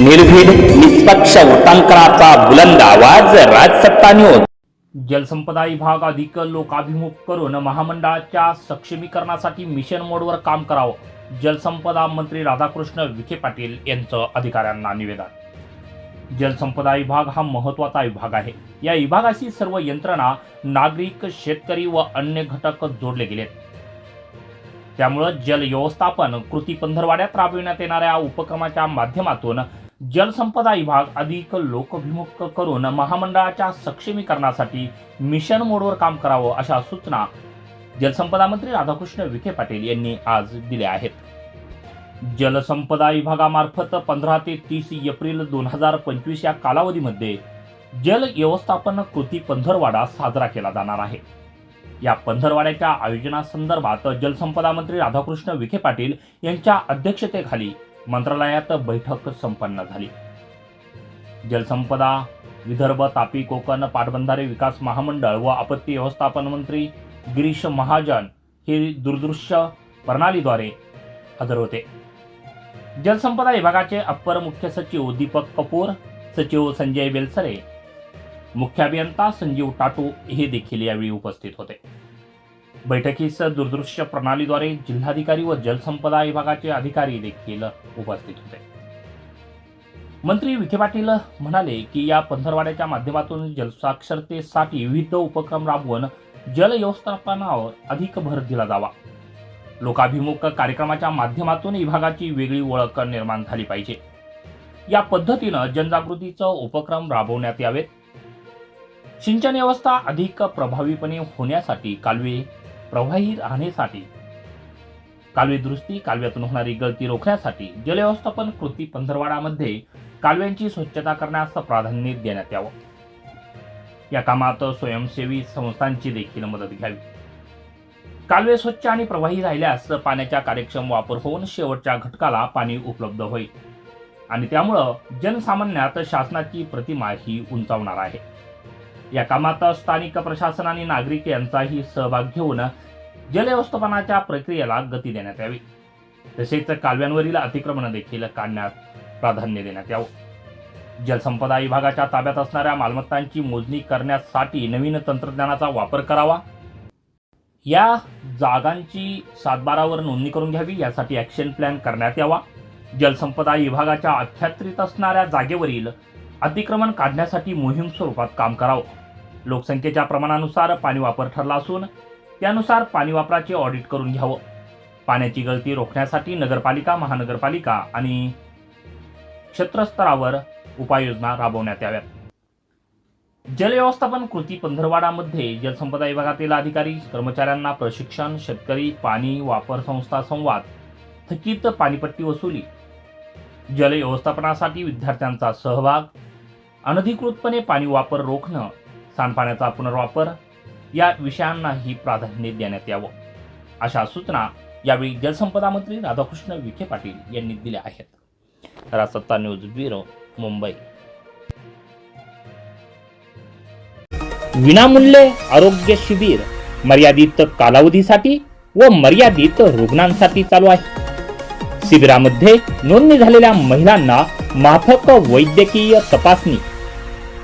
निर्भीड निष्पक्ष वृत्तांकनाचा बुलंद आवाज राजसत्ता न्यूज जलसंपदा विभाग अधिक लोकाभिमुख करून महामंडळाच्या सक्षमीकरणासाठी मिशन मोडवर काम करावं. जलसंपदा मंत्री राधाकृष्ण विखे पाटील यांचं अधिकाऱ्यांना निवेदन. जलसंपदा विभाग हा महत्त्वाचा विभाग आहे. या विभागाशी सर्व यंत्रणा नागरिक शेतकरी व अन्य घटक जोडले गेलेत. त्यामुळं जल व्यवस्थापन कृती पंधरवाड्यात राबविण्यात येणाऱ्या उपक्रमाच्या माध्यमातून जलसंपदा विभाग अधिक लोकभिमुख करून महामंडळाच्या सक्षमीकरणासाठी मिशन मोडवर काम करावं अशा सूचना जलसंपदा मंत्री राधाकृष्ण विखे पाटील यांनी आज दिल्या आहेत. जलसंपदा विभागामार्फत पंधरा ते तीस एप्रिल दोन हजार पंचवीस या कालावधीमध्ये जल व्यवस्थापन कृती पंधरवाडा साजरा केला जाणार आहे. या पंधरवाड्याच्या आयोजनासंदर्भात जलसंपदा मंत्री राधाकृष्ण विखे पाटील यांच्या अध्यक्षतेखाली मंत्रालयात बैठक संपन्न झाली. जलसंपदा विदर्भ तापी कोकण पाटबंधारे विकास महामंडळ व आपत्ती व्यवस्थापन मंत्री गिरीश महाजन हे दूरदृश्य प्रणालीद्वारे हजर होते. जलसंपदा विभागाचे अप्पर मुख्य सचिव दीपक कपूर सचिव संजय बेलसरे मुख्य अभियंता संजीव टाटू हे देखील यावेळी उपस्थित होते. बैठकीस दूरदृश्य प्रणालीद्वारे जिल्हाधिकारी व जलसंपदा विभागाचे अधिकारी देखील उपस्थित होते. मंत्री विखे पाटील म्हणाले की या पंधरवाड्याच्या माध्यमातून जलसाक्षरतेसाठी विविध उपक्रम राबवून जल व्यवस्थापनावर अधिक भर दिला जावा. लोकाभिमुख कार्यक्रमाच्या माध्यमातून विभागाची वेगळी ओळख निर्माण झाली पाहिजे. या पद्धतीनं जनजागृतीचं उपक्रम राबवण्यात यावेत. सिंचन व्यवस्था अधिक प्रभावीपणे होण्यासाठी कालवे प्रवाही राहण्यासाठी. कालवे दुरुस्ती कालव्यातून होणारी गळती रोखण्यासाठी जलव्यवस्थापन कृती पंधरवाडामध्ये कालव्यांची स्वच्छता करण्यास प्राधान्य देण्यात यावं. या कामात स्वयंसेवी संस्थांची देखील मदत घ्यावी. कालवे स्वच्छ आणि प्रवाही राहिल्यास पाण्याचा कार्यक्षम वापर होऊन शेवटच्या घटकाला पाणी उपलब्ध होईल. आणि त्यामुळं जनसामान्यात शासनाची प्रतिमा ही उंचावणार आहे. या कामात स्थानिक प्रशासन आणि नागरिक यांचाही सहभाग घेऊन जलव्यवस्थापनाच्या प्रक्रियेला गती देण्यात यावी. तसेच कालव्यांवरील अतिक्रमण देखील काढण्यात प्राधान्य देण्यात यावं. जलसंपदा विभागाच्या ताब्यात असणाऱ्या मालमत्तांची मोजणी करण्यासाठी नवीन तंत्रज्ञानाचा वापर करावा. या जागांची सातबारावर नोंदणी करून घ्यावी. यासाठी ॲक्शन प्लॅन करण्यात यावा. जलसंपदा विभागाच्या अख्यात्रित असणाऱ्या जागेवरील अतिक्रमण काढण्यासाठी मोहीम स्वरूपात काम करावं. लोकसंख्येच्या प्रमाणानुसार पाणी वापर ठरला असून त्यानुसार पाणी वापराचे ऑडिट करून घ्यावं. पाण्याची गळती रोखण्यासाठी नगरपालिका महानगरपालिका आणि क्षेत्रस्तरावर उपाययोजना राबवण्यात याव्यात. जलव्यवस्थापन कृती पंधरवाडामध्ये जलसंपदा विभागातील अधिकारी कर्मचाऱ्यांना प्रशिक्षण शेतकरी पाणी वापर संस्था संवाद थकीत पाणीपट्टी वसुली. जलव्यवस्थापनासाठी विद्यार्थ्यांचा सहभाग अनधिकृतपणे पाणी वापर रोखणं सांडपाण्याचा पुनर्वापर या विषयांनाही प्राधान्य देण्यात यावं. अशा सूचना यावेळी जलसंपदा मंत्री राधाकृष्ण विखे पाटील यांनी दिल्या आहेत. रासत्ता न्यूज ब्युरो मुंबई. विनामूल्य आरोग्य शिबिर मर्यादित कालावधीसाठी व मर्यादित रुग्णांसाठी चालू आहे. शिबिरामध्ये नोंदणी झालेल्या महिलांना माफक वैद्यकीय तपासणी